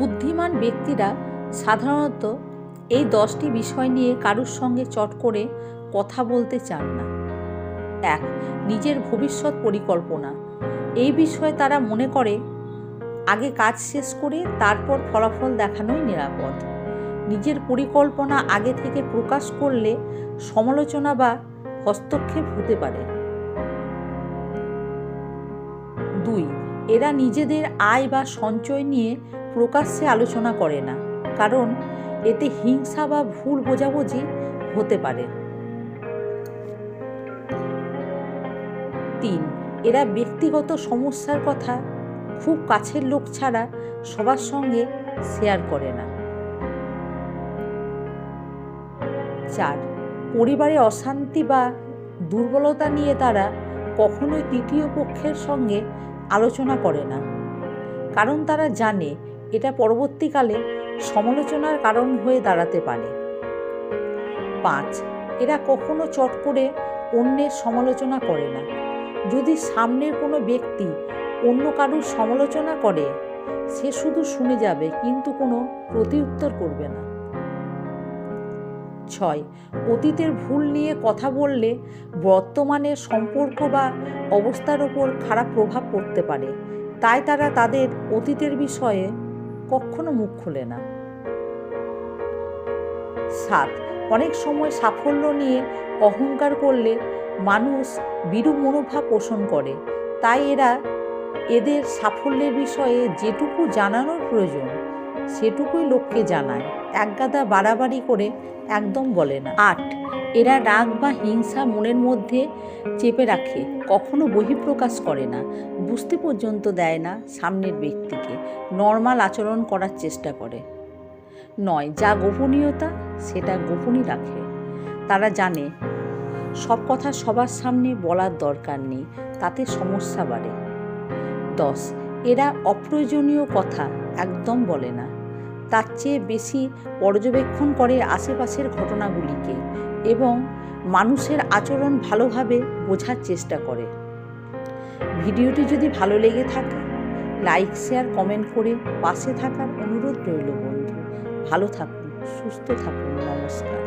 বুদ্ধিমান ব্যক্তিরা সাধারণত এই দশটি বিষয় নিয়ে কারুর সঙ্গে চট করে কথা বলতে চান না। এক, নিজের ভবিষ্যৎ পরিকল্পনা। এই বিষয়ে তারা মনে করে, আগে কাজ শেষ করে তারপর ফলাফল দেখানোই নিরাপদ। নিজের পরিকল্পনা আগে থেকে প্রকাশ করলে সমালোচনা বা হস্তক্ষেপ হতে পারে। এরা নিজেদের আয় বা সঞ্চয় নিয়ে প্রকাশ্যে আলোচনা করে না, কারণ এতে হিংসা বা ভুল বোঝাবুঝি হতে পারে। তিন, এরা ব্যক্তিগত সমস্যার কথা খুব কাছের লোক ছাড়া সবার সঙ্গে শেয়ার করে না। চার, পরিবারে অশান্তি বা দুর্বলতা নিয়ে তারা কখনোই তৃতীয় পক্ষের সঙ্গে আলোচনা করে না। কারণ তারা জানে এটা পরবর্তীকালে সমালোচনার কারণ হয়ে দাঁড়াতে পারে। পাঁচ, এরা কখনো চট করে অন্যের সমালোচনা করে না। যদি সামনের কোনো ব্যক্তি অন্য কারুর সমালোচনা করে, সে শুধু শুনে যাবে, কিন্তু কোনো প্রতিউত্তর করবে না। ছয় অতীতের ভুল নিয়ে কথা বললে বর্তমানে সম্পর্ক বা অবস্থার ওপর খারাপ প্রভাব পড়তে পারে। তাই তারা তাদের অতীতের বিষয়ে কখনো মুখ খোলে না। সাত, অনেক সময় সাফল্য নিয়ে অহংকার করলে মানুষ বিরূপ মনোভাব পোষণ করে। তাই এরা এদের সাফল্যের বিষয়ে যেটুকু জানানোর প্রয়োজন। সেটুকুই লোককে জানায়। একগাদা বাড়াবাড়ি করে একদম বলে না। আট, এরা রাগ বা হিংসা মনের মধ্যে চেপে রাখে, কখনো বহিঃপ্রকাশ করে না, বুঝতে পর্যন্ত দেয় না সামনের ব্যক্তিকে, নর্মাল আচরণ করার চেষ্টা করে। নয়, যা গোপনীয়তা, সেটা গোপনই রাখে। তারা জানে, সব কথা সবার সামনে বলার দরকার নেই, তাতে সমস্যা বাড়ে। দশ, এরা অপ্রয়োজনীয় কথা একদম বলে না। তার চেয়ে বেশি পর্যবেক্ষণ করে আশেপাশের ঘটনাগুলিকে এবং মানুষের আচরণ ভালোভাবে বোঝার চেষ্টা করে। ভিডিওটি যদি ভালো লেগে থাকে, লাইক, শেয়ার, কমেন্ট করে পাশে থাকার অনুরোধ রইল বন্ধু। ভালো থাকুন, সুস্থ থাকুন, নমস্কার।